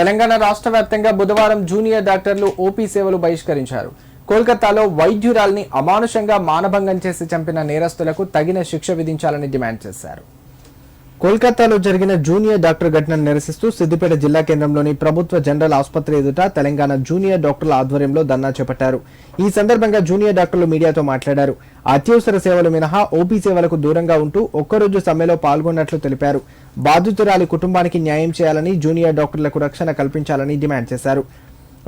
తెలంగాణ రాష్ట్ర వ్యాప్తంగా బుధవారం జూనియర్ డాక్టర్లు ఓపీ సేవలు బహిష్కరించారు. కోల్కతాలో వైద్యురాల్ని అమానుషంగా మానభంగం చేసి చంపిన నేరస్తులకు తగిన శిక్ష విధించాలని డిమాండ్ చేశారు. కోల్కతాలో జరిగిన జూనియర్ డాక్టర్ ఘటనను నిరసిస్తూ సిద్దిపేట జిల్లా కేంద్రంలోని ప్రభుత్వ జనరల్ ఆసుపత్రి ఎదుట తెలంగాణ జూనియర్ డాక్టర్ల ఆధ్వర్యంలో ధర్నా చేపట్టారు. ఈ సందర్భంగా జూనియర్ డాక్టర్లు మీడియాతో మాట్లాడారు. అత్యవసర సేవలు మినహా ఓపీ సేవలకు దూరంగా ఉంటూ ఒక్కరోజు సమ్మెలో పాల్గొన్నట్లు తెలిపారు. బాధితురాలి కుటుంబానికి న్యాయం చేయాలని జూనియర్ డాక్టర్లకు రక్షణ కల్పించాలని డిమాండ్ చేశారు.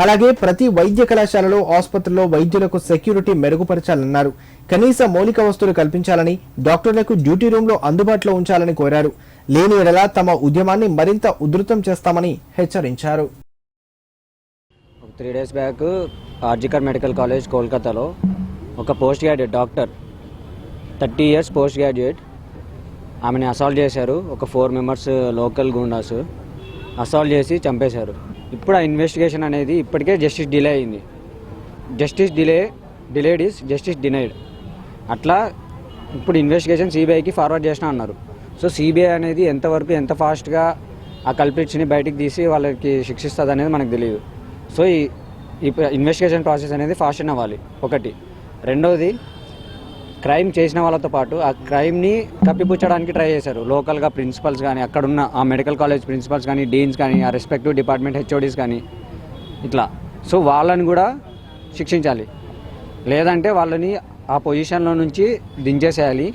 అలాగే ప్రతి వైద్య కళాశాలలో ఆసుపత్రిలో వైద్యులకు సెక్యూరిటీ మెరుగుపరచాలన్నారు. కనీస మౌలిక వస్తువులు కల్పించాలని డాక్టర్లకు డ్యూటీ రూమ్లో అందుబాటులో ఉంచాలని కోరారు. లేని ఎడలా తమ ఉద్యమాన్ని మరింత ఉధృతం చేస్తామని హెచ్చరించారు. ఒక three days back RG Kar medical college కోల్కతాలో ఒక post graduate doctor thirty years post graduate ఆమెని అసాల్ట్ చేశారు. ఒక four members local goondas assault చేసి చంపేశారు. ఇప్పుడు ఆ ఇన్వెస్టిగేషన్ అనేది ఇప్పటికే జస్టిస్ డిలే అయింది. Justice delay delayed is justice denied అట్లా ఇప్పుడు ఇన్వెస్టిగేషన్ సిబిఐకి ఫార్వర్డ్ చేసిన అన్నారు. సో సిబిఐ అనేది ఎంతవరకు ఎంత ఫాస్ట్గా ఆ కల్పిట్స్ని బయటికి తీసి వాళ్ళకి శిక్షిస్తుంది అనేది మనకు తెలియదు సో ఈ ఈ ఇన్వెస్టిగేషన్ ప్రాసెస్ అనేది ఫాస్ట్ అవ్వాలి. ఒకటి. రెండవది క్రైమ్ చేసిన వాళ్ళతో పాటు ఆ క్రైమ్ని కప్పిపుచ్చడానికి ట్రై చేశారు. లోకల్గా ప్రిన్సిపల్స్ కానీ అక్కడున్న ఆ మెడికల్ కాలేజ్ ప్రిన్సిపల్స్ కానీ డీన్స్ కానీ ఆ రెస్పెక్టివ్ డిపార్ట్మెంట్ హెచ్ఓడీస్ కానీ ఇట్లా. సో వాళ్ళని కూడా శిక్షించాలి. లేదంటే వాళ్ళని ఆ పొజిషన్లో నుంచి దించేసేయాలి.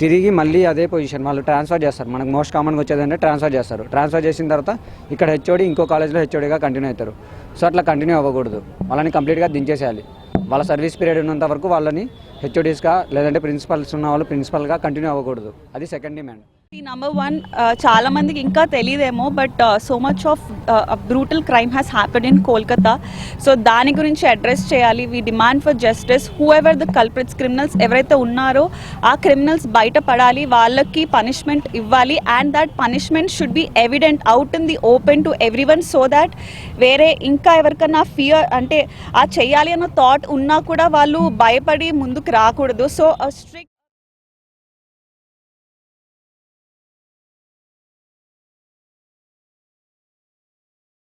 తిరిగి మళ్ళీ అదే పొజిషన్ వాళ్ళు ట్రాన్స్ఫర్ చేస్తారు. మనకు మోస్ట్ కామన్గా వచ్చేదంటే ట్రాన్స్ఫర్ చేస్తారు. ట్రాన్స్ఫర్ చేసిన తర్వాత ఇక్కడ హెచ్ఓడి ఇంకో కాలేజ్లో హెచ్ఓడిగా కంటిన్యూ అవుతారు. సో అట్లా కంటిన్యూ అవ్వకూడదు. వాళ్ళని కంప్లీట్గా దించేసేయాలి. వాళ్ళ సర్వీస్ పీరియడ్ ఉన్నంత వరకు వాళ్ళని హెచ్ఓడీస్గా లేదంటే ప్రిన్సిపల్స్ ఉన్న వాళ్ళు ప్రిన్సిపల్గా కంటిన్యూ అవ్వకూడదు. అది సెకండ్ డిమాండ్. నంబర్ వన్ చాలా మందికి ఇంకా తెలియదేమో but so much of brutal crime has happen in Kolkata. So దాని గురించి అడ్రస్ చేయాలి. We demand for justice. Whoever the culprits criminals ఎవరైతే ఉన్నారో ఆ క్రిమినల్స్ బయటపడాలి. వాళ్ళకి పనిష్మెంట్ ఇవ్వాలి. And that punishment should be evident out in the open to everyone so that వేరే ఇంకా ఎవరికన్నా ఫియర్ అంటే ఆ చెయ్యాలి అన్న థాట్ ఉన్నా కూడా వాళ్ళు భయపడి ముందుకు రాకూడదు. So strict